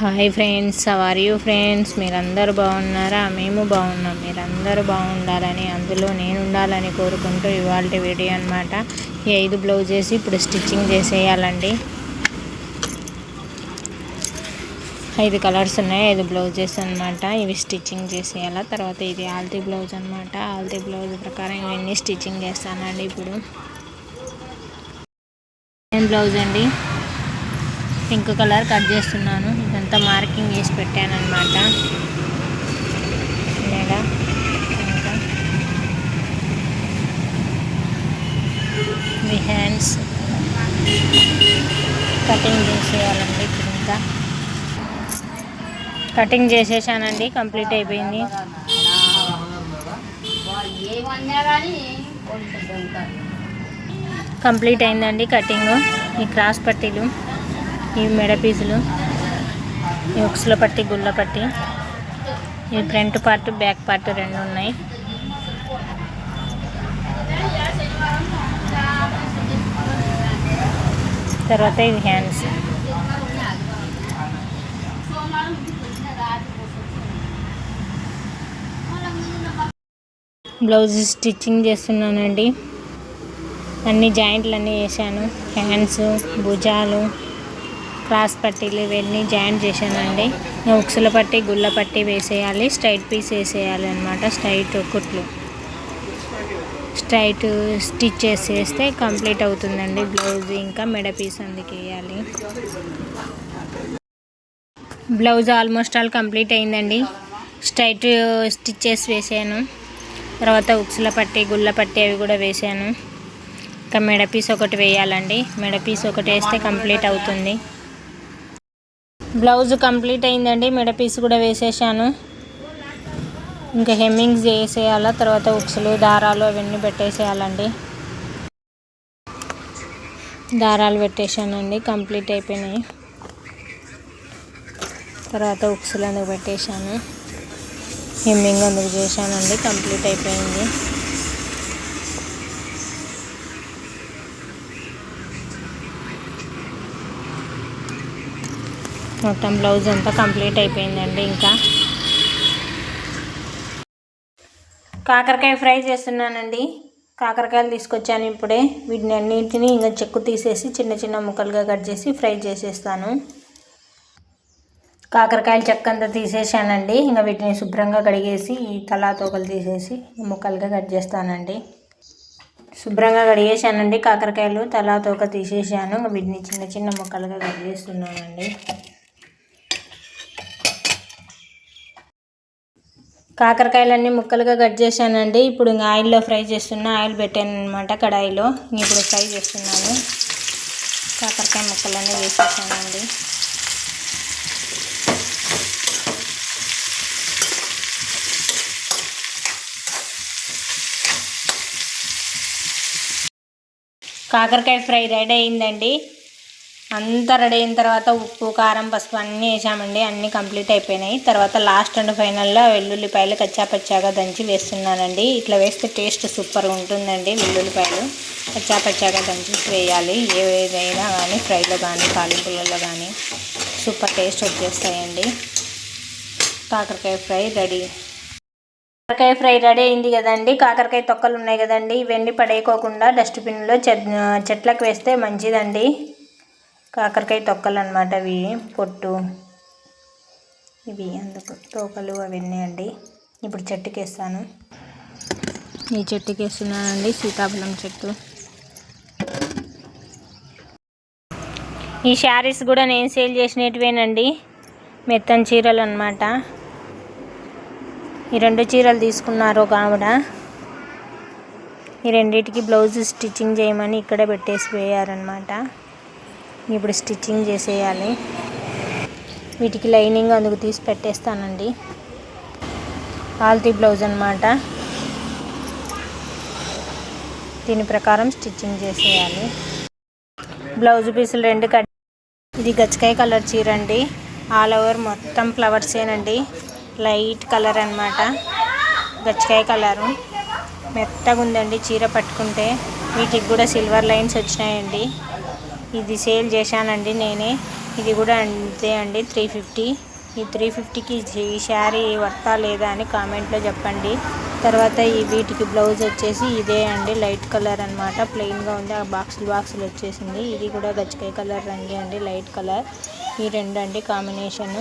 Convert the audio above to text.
Hi friends are you friends మీరందరూ బాగున్నారా? మేము బాగున్నాం. మీరందరూ బాగుండాలని అందులో నేను ఉండాలని కోరుకుంటూ ఇవాళ వీడియో అనమాట ఈ ఐదు బ్లౌజెస్ ఇప్పుడు స్టిచ్చింగ్ చేసేయాలండి. ఐదు కలర్స్ ఉన్నాయి ఐదు బ్లౌజెస్ అనమాట ఇవి స్టిచ్చింగ్ చేసేయాలా? తర్వాత ఇది ఆల్తీ బ్లౌజ్ అనమాట ఆల్తీ బ్లౌజ్ ప్రకారం ఇవన్నీ స్టిచ్చింగ్ చేస్తానండి ఇప్పుడు. ఏం బ్లౌజ్ అండి? పింక్ కలర్ కట్ చేస్తున్నాను. ఇదంతా మార్కింగ్ వేసి పెట్టాను అనమాట ఇంకా మీ హ్యాండ్స్ కటింగ్ చేసేయాలండి ఇప్పుడు ఇంకా కటింగ్ చేసేసానండి కంప్లీట్ అయిపోయింది. కంప్లీట్ అయిందండి కటింగ్ ఈ క్రాస్ పట్టీలు. ఈ మెడ పీసులు ఈ ఉక్సుల పట్టి గుళ్ళ పట్టి ఈ ఫ్రంట్ పార్ట్ బ్యాక్ పార్ట్ రెండు ఉన్నాయి. తర్వాత ఇది హ్యాండ్స్. బ్లౌజ్ స్టిచ్చింగ్ చేస్తున్నానండి. అన్ని జాయింట్లు అన్నీ వేసాను హ్యాండ్స్ భుజాలు క్రాస్ పట్టీలు ఇవన్నీ జాయింట్ చేశానండి. ఉక్సుల పట్టి గుళ్ళ పట్టి వేసేయాలి. స్ట్రైట్ పీస్ వేసేయాలి అనమాట స్ట్రైట్ కుట్లు. స్ట్రైట్ స్టిచ్ వేస్తే కంప్లీట్ అవుతుందండి. బ్లౌజ్ ఇంకా మెడ పీస్ అందుకు వేయాలి. బ్లౌజ్ ఆల్మోస్ట్ ఆల్ కంప్లీట్ అయిందండి. స్ట్రైట్ స్టిచ్చెస్ వేసాను. తర్వాత ఉక్సుల పట్టి గుళ్ళ పట్టి అవి కూడా వేసాను. ఇంకా మెడ పీస్ ఒకటి వేయాలండి. మెడ పీస్ ఒకటి వేస్తే కంప్లీట్ అవుతుంది. బ్లౌజ్ కంప్లీట్ అయిందండి మెడ పీస్ కూడా వేసేసాను. ఇంకా హెమ్మింగ్స్ చేసేయాలా తర్వాత ఉక్సులు దారాలు అవన్నీ పెట్టేసేయాలండి. దారాలు పెట్టేశానండి కంప్లీట్ అయిపోయినాయి. తర్వాత ఉక్సులు అందుకు పెట్టేశాను. హెమ్మింగ్ అందుకు చేశానండి కంప్లీట్ అయిపోయింది. మొత్తం బ్లౌజ్ అంతా కంప్లీట్ అయిపోయిందండి ఇంకా. కాకరకాయ ఫ్రై చేస్తున్నానండి. కాకరకాయలు తీసుకొచ్చాను ఇప్పుడే. వీటిని అన్నింటిని ఇంకా చెక్కు తీసేసి చిన్న చిన్న ముక్కలుగా కట్ చేసి ఫ్రై చేసేస్తాను. కాకరకాయలు చెక్క అంతా తీసేసానండి. ఇంకా వీటిని శుభ్రంగా కడిగేసి ఈ తలా తోకలు తీసేసి ముక్కలుగా కట్ చేస్తానండి. శుభ్రంగా కడిగేసానండి కాకరకాయలు. తలా తోక తీసేసాను. ఇంకా వీటిని చిన్న చిన్న ముక్కలుగా కట్ చేస్తున్నానండి. కాకరకాయలన్నీ ముక్కలుగా కట్ చేశానండి. ఇప్పుడు ఇంకా ఆయిల్లో ఫ్రై చేస్తున్నా. ఆయిల్ పెట్టాను అనమాట కడాయిలో. ఇప్పుడు ఫ్రై చేస్తున్నాను. కాకరకాయ ముక్కలన్నీ వేసేసానండి. కాకరకాయ ఫ్రై రెడీ అయిందండి. అంతా రెడీ అయిన తర్వాత ఉప్పు కారం పసుపు అన్నీ వేసామండి. అన్నీ కంప్లీట్ అయిపోయినాయి. తర్వాత లాస్ట్ అండ్ ఫైనల్లో వెల్లుల్లిపాయలు కచ్చాపచ్చాగా దంచి వేస్తున్నానండి. ఇట్లా వేస్తే టేస్ట్ సూపర్గా ఉంటుందండి వెల్లుల్లిపాయలు. కచ్చాపచ్చాగా దంచి వేయాలి. ఏదైనా కానీ ఫ్రైలో కానీ తాలింపులలో కానీ సూపర్ టేస్ట్ వచ్చేస్తాయండి. కాకరకాయ ఫ్రై రెడీ. కాకరకాయ ఫ్రై రెడీ అయింది కదండి. కాకరకాయ తొక్కలు ఉన్నాయి కదండి. ఇవన్నీ పడేయకోకుండా డస్ట్బిన్లో చెట్లకు వేస్తే మంచిదండి. కాకరకాయ తొక్కలు అనమాట అవి పొట్టు. ఇవి అందుకు తోకలు అవన్నీ అండి. ఇప్పుడు చెట్టుకి వేస్తాను ఈ చెట్టుకి వేస్తున్నానండి సీతాఫలం చెట్టు. ఈ శారీస్ కూడా నేను సేల్ చేసినటివేనండి. మెత్తని చీరలు అనమాట ఈ రెండు చీరలు తీసుకున్నారు ఒక ఆవిడ. ఈ రెండింటికి బ్లౌజ్ స్టిచ్చింగ్ చేయమని ఇక్కడే పెట్టేసి పోయారనమాట ఇప్పుడు స్టిచ్చింగ్ చేసేయాలి. వీటికి లైనింగ్ అందుకు తీసి పెట్టేస్తానండి. ఆల్తీ బ్లౌజ్ అనమాట దీని ప్రకారం స్టిచ్చింగ్ చేసేయాలి. బ్లౌజ్ పీసులు రెండు కట్ ఇది గచ్చకాయ కలర్ చీర అండి ఆల్ ఓవర్ మొత్తం ఫ్లవర్సేనండి లైట్ కలర్ అనమాట గచ్చకాయ కలరు. మెత్తగా ఉందండి చీర పట్టుకుంటే. వీటికి కూడా సిల్వర్ లైన్స్ వచ్చినాయండి. ఇది సేల్ చేశానండి నేనే. ఇది కూడా అంతే అండి త్రీ ఫిఫ్టీ ఈ త్రీ ఫిఫ్టీకి ఈ శారీ వర్తా లేదా అని కామెంట్లో చెప్పండి. తర్వాత ఈ వీటికి బ్లౌజ్ వచ్చేసి ఇదే అండి లైట్ కలర్ అనమాట ప్లెయిన్గా ఉంది ఆ బాక్సులు బాక్సులు వచ్చేసింది. ఇది కూడా గచ్చకాయ కలర్ రంగు అండి లైట్ కలర్. ఈ రెండు అండి కాంబినేషన్.